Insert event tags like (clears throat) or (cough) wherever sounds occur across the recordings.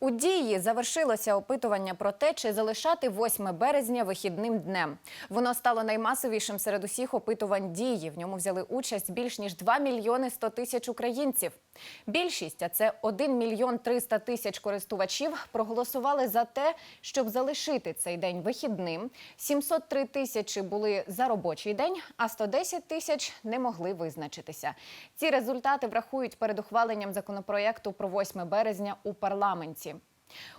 У дії завершилося опитування про те, чи залишати 8 березня вихідним днем. Воно стало наймасовішим серед усіх опитувань дії. В ньому взяли участь більш ніж 2 мільйони 100 тисяч українців. Більшість, а це 1 мільйон 300 тисяч користувачів, проголосували за те, щоб залишити цей день вихідним. 703 тисячі були за робочий день, а 110 тисяч не могли визначитися. Ці результати врахують перед ухваленням законопроєкту про 8 березня у парламенті.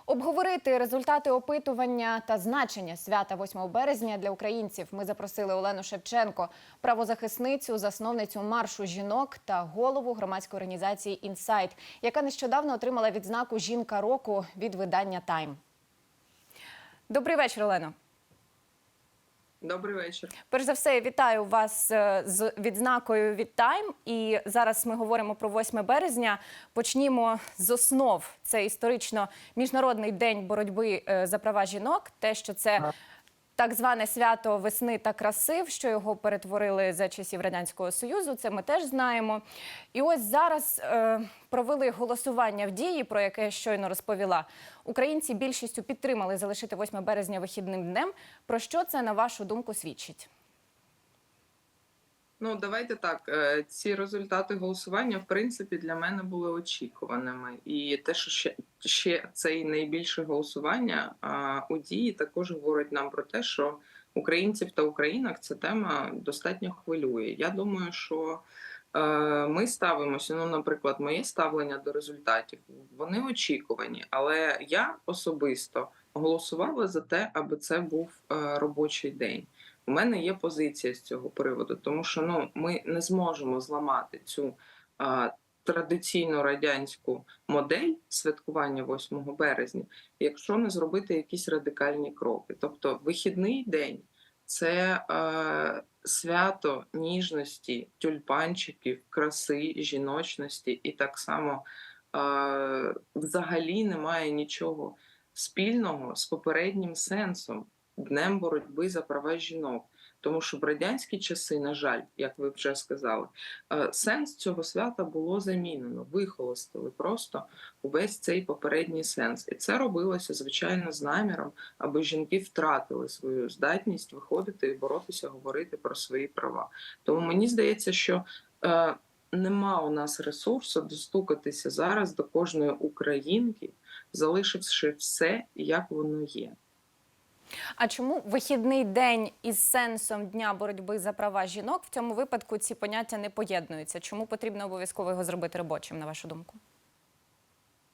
Обговорити результати опитування та значення свята 8 березня для українців ми запросили Олену Шевченко, правозахисницю, засновницю маршу жінок та голову громадської організації Інсайт, яка нещодавно отримала відзнаку Жінка року від видання Тайм. Добрий вечір, Олено. Добрий вечір. Перш за все, я вітаю вас е, з відзнакою від Тайм. І зараз ми говоримо про 8 березня. Почнімо з основ. Це історично міжнародний день боротьби е, за права жінок. Те, що це так зване свято весни та краси, що його перетворили за часів радянського союзу. Це ми теж знаємо. І ось зараз е, провели голосування в дії, про яке я щойно розповіла. Українці більшістю підтримали залишити 8 березня вихідним днем. Про що це на вашу думку свідчить? Ну давайте так. е, Ці результати голосування, в принципі, для мене були очікуваними. І те, що ще, ще це найбільше голосування у дії, також говорить нам про те, що українців та українок ця тема достатньо хвилює. Я думаю, що е, ми ставимося. Ну, наприклад, моє ставлення до результатів вони очікувані, але я особисто голосувала за те, аби це був е, робочий день. У мене є позиція з цього приводу, тому що ну ми не зможемо зламати цю а, традиційну радянську модель святкування 8 березня, якщо не зробити якісь радикальні кроки. Тобто, вихідний день це е, свято ніжності, тюльпанчиків, краси, жіночності, і так само е, взагалі немає нічого спільного з попереднім сенсом. Днем боротьби за права жінок, тому що в радянські часи, на жаль, як ви вже сказали, е, сенс цього свята було замінено, вихолостили просто увесь цей попередній сенс, і це робилося звичайно з наміром, аби жінки втратили свою здатність виходити і боротися, говорити про свої права. Тому мені здається, що е, нема у нас ресурсу достукатися зараз до кожної українки, залишивши все, як воно є. А чому вихідний день із сенсом дня боротьби за права жінок в цьому випадку ці поняття не поєднуються? Чому потрібно обов'язково його зробити робочим, на вашу думку?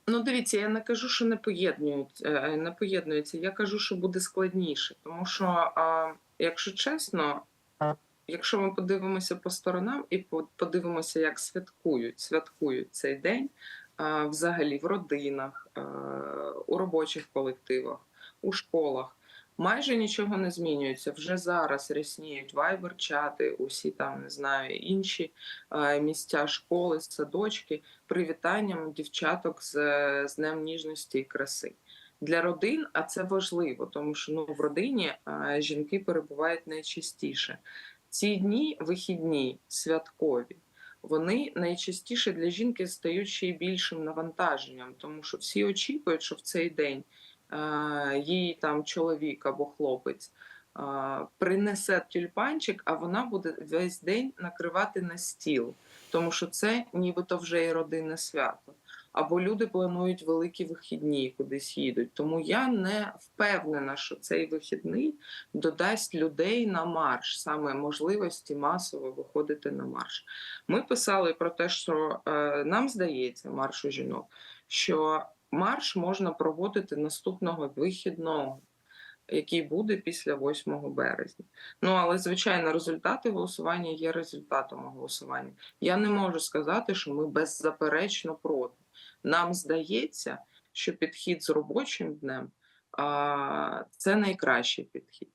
Ну, дивіться, я не кажу, що не поєднують, е, не поєднуються. Я кажу, що буде складніше, тому що, якщо чесно, якщо ми подивимося по сторонам і по- подивимося, як святкують, святкують цей день взагалі в родинах, а, у робочих колективах, у школах. Майже нічого не змінюється. Вже зараз рясніють вайбер-чати, усі там не знаю, інші е, місця школи, садочки, привітанням дівчаток з, з Днем ніжності і краси. Для родин, а це важливо, тому що ну, в родині е, жінки перебувають найчастіше. Ці дні вихідні, святкові, вони найчастіше для жінки стають ще й більшим навантаженням, тому що всі очікують, що в цей день е, їй там чоловік або хлопець е, принесе тюльпанчик, а вона буде весь день накривати на стіл, тому що це нібито вже і родинне свято. Або люди планують великі вихідні, кудись їдуть. Тому я не впевнена, що цей вихідний додасть людей на марш, саме можливості масово виходити на марш. Ми писали про те, що е, нам здається, маршу жінок, що марш можна проводити наступного вихідного, який буде після 8 березня. Ну але звичайно, результати голосування є результатом голосування. Я не можу сказати, що ми беззаперечно проти. Нам здається, що підхід з робочим днем це найкращий підхід.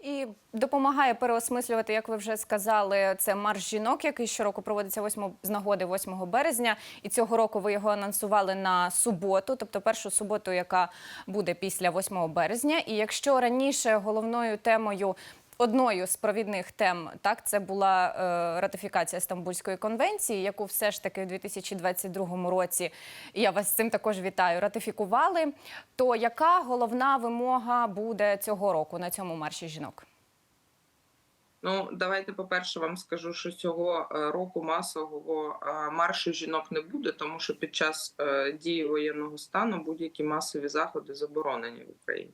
І допомагає переосмислювати, як ви вже сказали, це марш жінок, який щороку проводиться 8, з нагоди 8 березня. І цього року ви його анонсували на суботу, тобто першу суботу, яка буде після 8 березня. І якщо раніше головною темою Одною з провідних тем так це була е, ратифікація Стамбульської конвенції, яку все ж таки у 2022 році і я вас з цим також вітаю. Ратифікували. То яка головна вимога буде цього року на цьому марші жінок? Ну, давайте, по-перше, вам скажу, що цього е, року масового е, маршу жінок не буде, тому що під час е, дії воєнного стану будь-які масові заходи заборонені в Україні.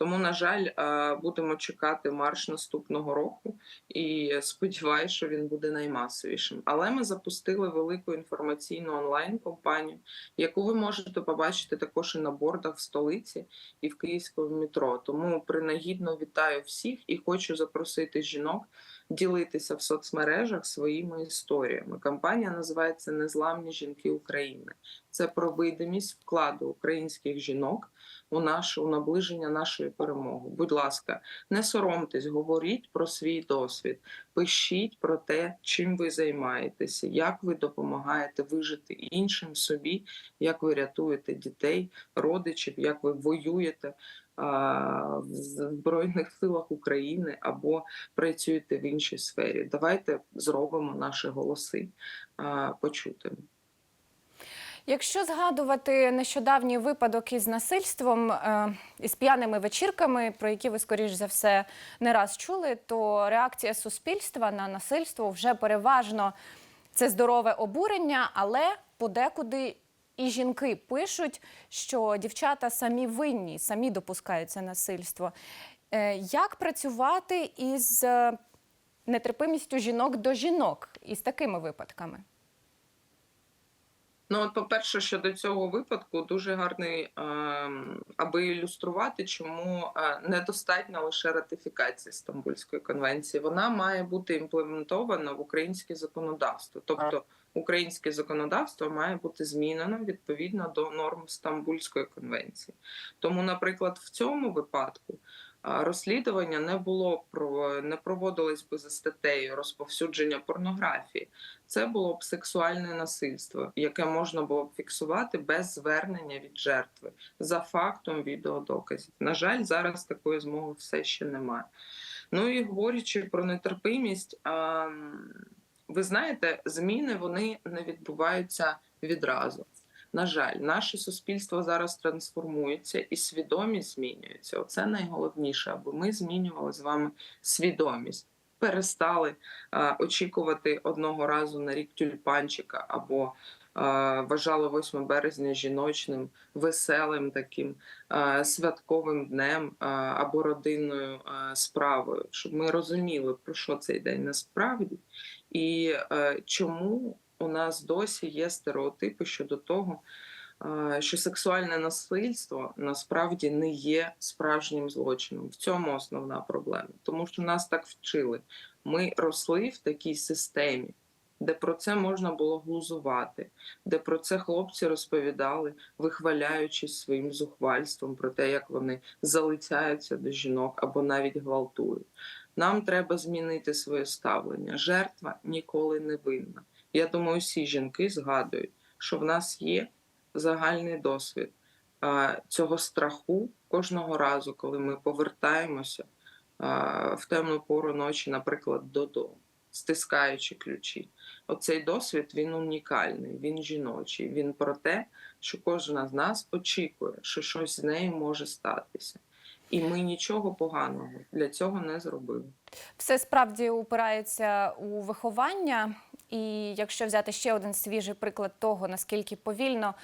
Тому, на жаль, е, будемо чекати марш наступного року і сподіваюся, що він буде наймасовішим. Але ми запустили велику інформаційну онлайн-компанію, яку ви можете побачити також і на бордах в столиці і в київському метро. Тому принагідно вітаю всіх і хочу запросити жінок ділитися в соцмережах своїми історіями. Кампанія називається Незламні жінки України. Це про видимість вкладу українських жінок у нашу у наближення нашої перемоги. Будь ласка, не соромтесь, говоріть про свій досвід, пишіть про те, чим ви займаєтеся, як ви допомагаєте вижити іншим собі, як ви рятуєте дітей, родичів, як ви воюєте в Збройних силах України або працюєте в іншій сфері. Давайте зробимо наші голоси почутими. Якщо згадувати нещодавній випадок із насильством е, із п'яними вечірками, про які ви скоріш за все не раз чули, то реакція суспільства на насильство вже переважно це здорове обурення, але подекуди і жінки пишуть, що дівчата самі винні, самі допускають це насильство. Е, Як працювати із е, нетерпимістю жінок до жінок із такими випадками? Ну, от, по-перше, щодо цього випадку, дуже гарний, е, аби ілюструвати, чому е, недостатньо лише ратифікації Стамбульської конвенції. Вона має бути імплементована в українське законодавство. Тобто українське законодавство має бути змінено відповідно до норм Стамбульської конвенції. Тому, наприклад, в цьому випадку. Розслідування не було не проводилось би за статтею розповсюдження порнографії. Це було б сексуальне насильство, яке можна було б фіксувати без звернення від жертви за фактом відеодоказів. На жаль, зараз такої змоги все ще немає. Ну і говорячи про нетерпимість, ви знаєте, зміни вони не відбуваються відразу. На жаль, наше суспільство зараз трансформується і свідомість змінюється. Оце найголовніше, аби ми змінювали з вами свідомість перестали е, очікувати одного разу на рік тюльпанчика або е, вважали 8 березня жіночним, веселим таким е, святковим днем е, або родинною е, справою, щоб ми розуміли, про що цей день насправді і е, чому у нас досі є стереотипи щодо того. е, Що сексуальне насильство насправді не є справжнім злочином. В цьому основна проблема, тому що нас так вчили. Ми росли в такій системі, де про це можна було глузувати, де про це хлопці розповідали, вихваляючись своїм зухвальством про те, як вони залицяються до жінок або навіть гвалтують. Нам треба змінити своє ставлення. Жертва ніколи не винна. Я думаю, всі жінки згадують, що в нас є загальний досвід цього страху кожного разу, коли ми повертаємося в темну пору ночі, наприклад, додому, стискаючи ключі. Оцей досвід він унікальний, він жіночий. Він про те, що кожна з нас очікує, що щось з нею може статися. І ми нічого поганого для цього не зробили. Все справді упирається у виховання. І якщо взяти ще один свіжий приклад того, наскільки повільно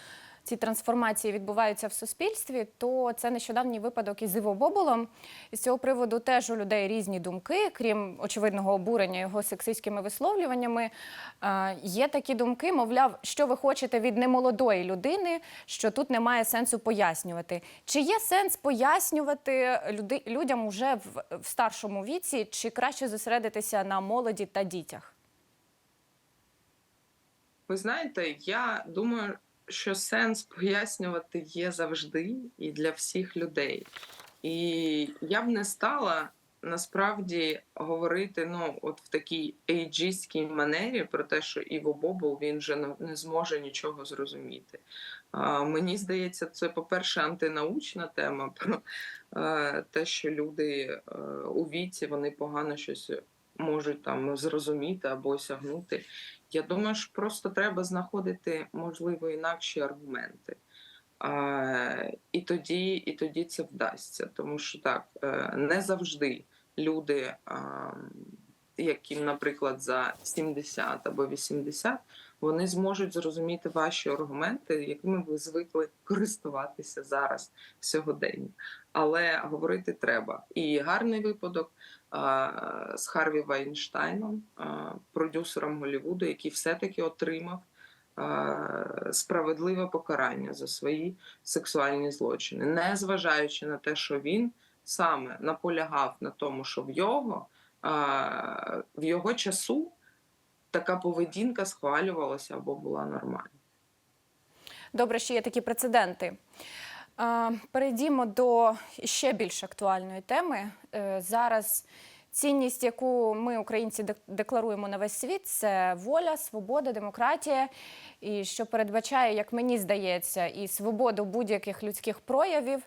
ці трансформації відбуваються в суспільстві, то це нещодавній випадок із Іво Боболом. І з цього приводу теж у людей різні думки, крім очевидного обурення його сексистськими висловлюваннями. Е, Є такі думки, мовляв, що ви хочете від немолодої людини, що тут немає сенсу пояснювати. Чи є сенс пояснювати люди, людям уже в, в старшому віці, чи краще зосередитися на молоді та дітях? Ви знаєте, я думаю, що сенс пояснювати є завжди і для всіх людей. І я б не стала насправді говорити ну, от в такій ейджистській манері про те, що Іво Бобул він вже не, зможе нічого зрозуміти. Мені здається, це, по-перше, антинаучна тема про е, те, що люди е, у віці вони погано щось можуть там зрозуміти або осягнути. Я думаю, що просто треба знаходити, можливо, інакші аргументи. А, і, тоді, і тоді це вдасться. Тому що так, е, не завжди люди, яким, наприклад, за 70 або 80, вони зможуть зрозуміти ваші аргументи, якими ви звикли користуватися зараз сьогодення. Але говорити треба. І гарний випадок а, з Харві Вайнштайном, а, продюсером Голлівуду, який все-таки отримав справедливе покарання за свої сексуальні злочини, не зважаючи на те, що він саме наполягав на тому, що в його, в його часу така поведінка схвалювалася або була нормальна. Добре, що є такі прецеденти. Перейдімо до ще більш актуальної теми. Е, Зараз цінність, яку ми, українці, дек- декларуємо на весь світ, це воля, свобода, демократія, і що передбачає, як мені здається, і свободу будь-яких людських проявів.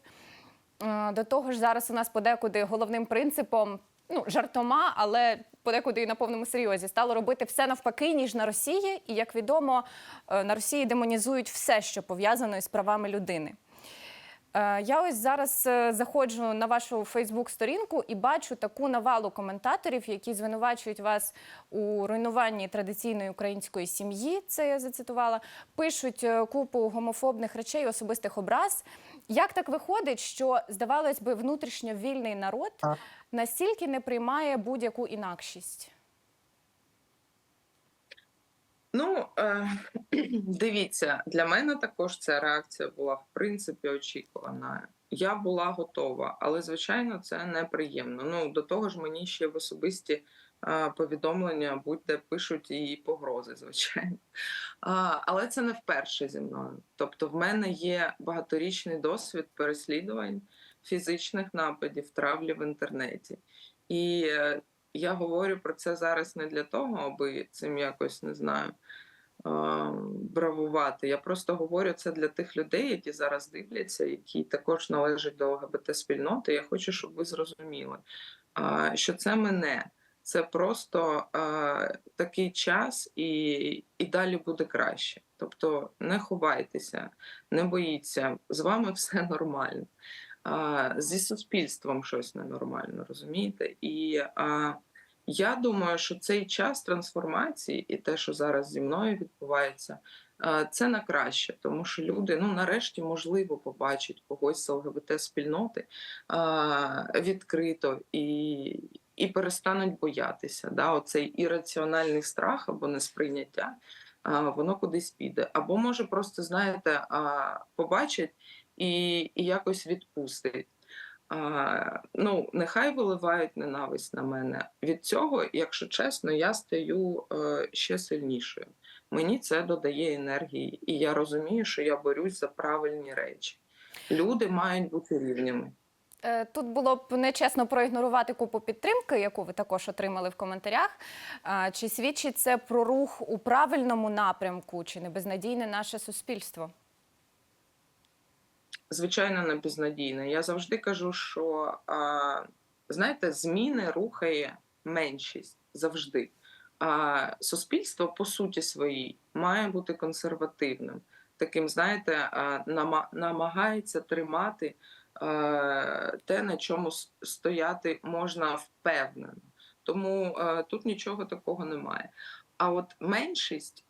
Е, До того ж, зараз у нас подекуди головним принципом, ну жартома, але подекуди і на повному серйозі стало робити все навпаки, ніж на Росії. І як відомо, е, на Росії демонізують все, що пов'язано із правами людини. Е, Я ось зараз е, заходжу на вашу Фейсбук-сторінку і бачу таку навалу коментаторів, які звинувачують вас у руйнуванні традиційної української сім'ї. Це я зацитувала. Пишуть купу гомофобних речей, особистих образ. Як так виходить, що здавалось би, внутрішньо вільний народ настільки не приймає будь-яку інакшість? Ну, е, (clears throat) дивіться, для мене також ця реакція була в принципі очікувана. Я була готова, але звичайно, це неприємно. Ну до того ж, мені ще в особисті повідомлення будь-де пишуть і погрози, звичайно. Але це не вперше зі мною. Тобто, в мене є багаторічний досвід переслідувань, фізичних нападів, травлі в інтернеті. І е, я говорю про це зараз не для того, аби цим якось не знаю бравувати. Я просто говорю це для тих людей, які зараз дивляться, які також належать до ЛГБТ спільноти. Я хочу, щоб ви зрозуміли, що це мене. Це просто а, такий час, і, і далі буде краще. Тобто не ховайтеся, не боїться, з вами (laughs) все нормально. А, зі суспільством щось ненормально, розумієте? І а, я думаю, що цей час трансформації і те, що зараз зі мною відбувається, а, це на краще, тому що люди ну нарешті можливо побачать когось з ЛГБТ спільноти а, відкрито і. І перестануть боятися. Да? Оцей ірраціональний страх або несприйняття, воно кудись піде. Або може просто, знаєте, а, побачать і, і якось відпустить. А, ну, нехай виливають ненависть на мене. Від цього, якщо чесно, я стаю е, ще сильнішою. Мені це додає енергії, і я розумію, що я борюсь за правильні речі. Люди мають бути рівнями. Е, Тут було б нечесно проігнорувати купу підтримки, яку ви також отримали в коментарях. Чи свідчить це про рух у правильному напрямку, чи не безнадійне наше суспільство? звичайно, не безнадійне. Я завжди кажу, що знаєте, зміни рухає меншість завжди. А суспільство по суті своїй має бути консервативним. Таким, знаєте, намагається тримати те, на чому стояти можна впевнено. Тому тут нічого такого немає. А от меншість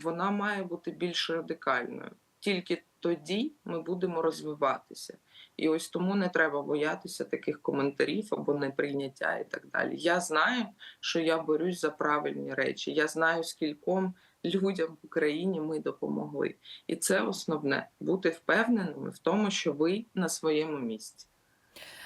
вона має бути більш радикальною. Тільки тоді ми будемо розвиватися. І ось тому не треба боятися таких коментарів або неприйняття і так далі. Я знаю, що я борюсь за правильні речі. Я знаю, скільком людям в Україні ми допомогли. І це основне бути впевненими в тому, що ви на своєму місці.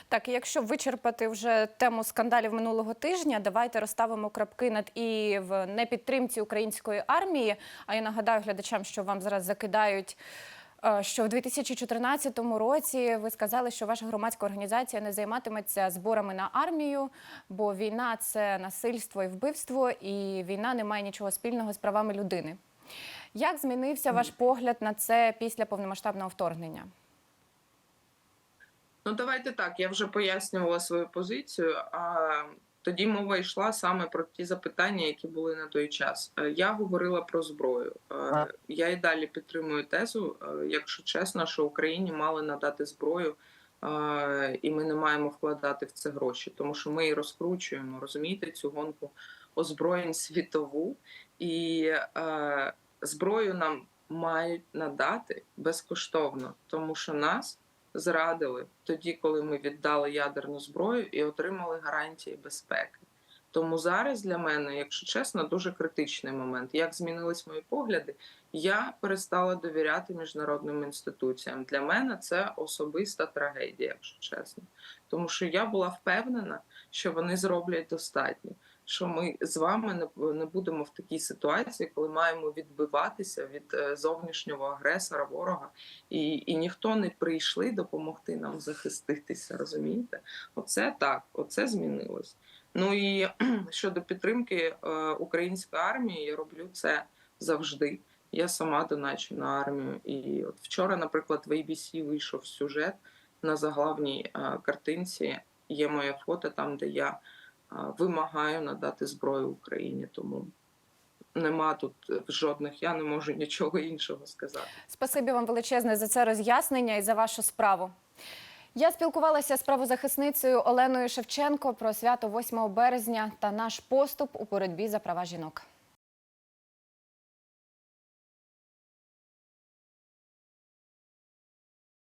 Так, якщо вичерпати вже тему скандалів минулого тижня, давайте розставимо крапки над і в непідтримці української армії. А я нагадаю глядачам, що вам зараз закидають що в 2014 році ви сказали, що ваша громадська організація не займатиметься зборами на армію, бо війна це насильство і вбивство, і війна не має нічого спільного з правами людини. Як змінився ваш погляд на це після повномасштабного вторгнення? Ну, давайте так. Я вже пояснювала свою позицію. Тоді мова йшла саме про ті запитання, які були на той час. Е, Я говорила про зброю. Е, Я і далі підтримую тезу, е, якщо чесно, що Україні мали надати зброю, і ми не маємо вкладати в це гроші, тому що ми і розкручуємо, розумієте, цю гонку озброєнь (laughs) світову, і зброю нам мають надати безкоштовно, тому що нас зрадили тоді, коли ми віддали ядерну зброю і отримали гарантії безпеки. Тому зараз для мене, якщо чесно, дуже критичний момент. Як змінились мої погляди, я перестала довіряти міжнародним інституціям. Для мене це особиста трагедія, якщо чесно. Тому що я була впевнена, що вони зроблять достатньо. Що ми з вами не, будемо в такій ситуації, коли маємо відбиватися від е, зовнішнього агресора, ворога, і, і ніхто не прийшли допомогти нам захиститися. Розумієте? Оце так, оце змінилось. Ну і щодо підтримки е, української армії, я роблю це завжди. Я сама доначу на армію. І от вчора, наприклад, в ABC вийшов сюжет на заглавній е, картинці. Є моє фото там, де я вимагаю надати зброю Україні. Тому нема тут е, жодних, я не можу нічого іншого сказати. Спасибі вам величезне за це роз'яснення і за вашу справу. Я спілкувалася з правозахисницею Оленою Шевченко про свято 8 березня та наш поступ у боротьбі за права жінок.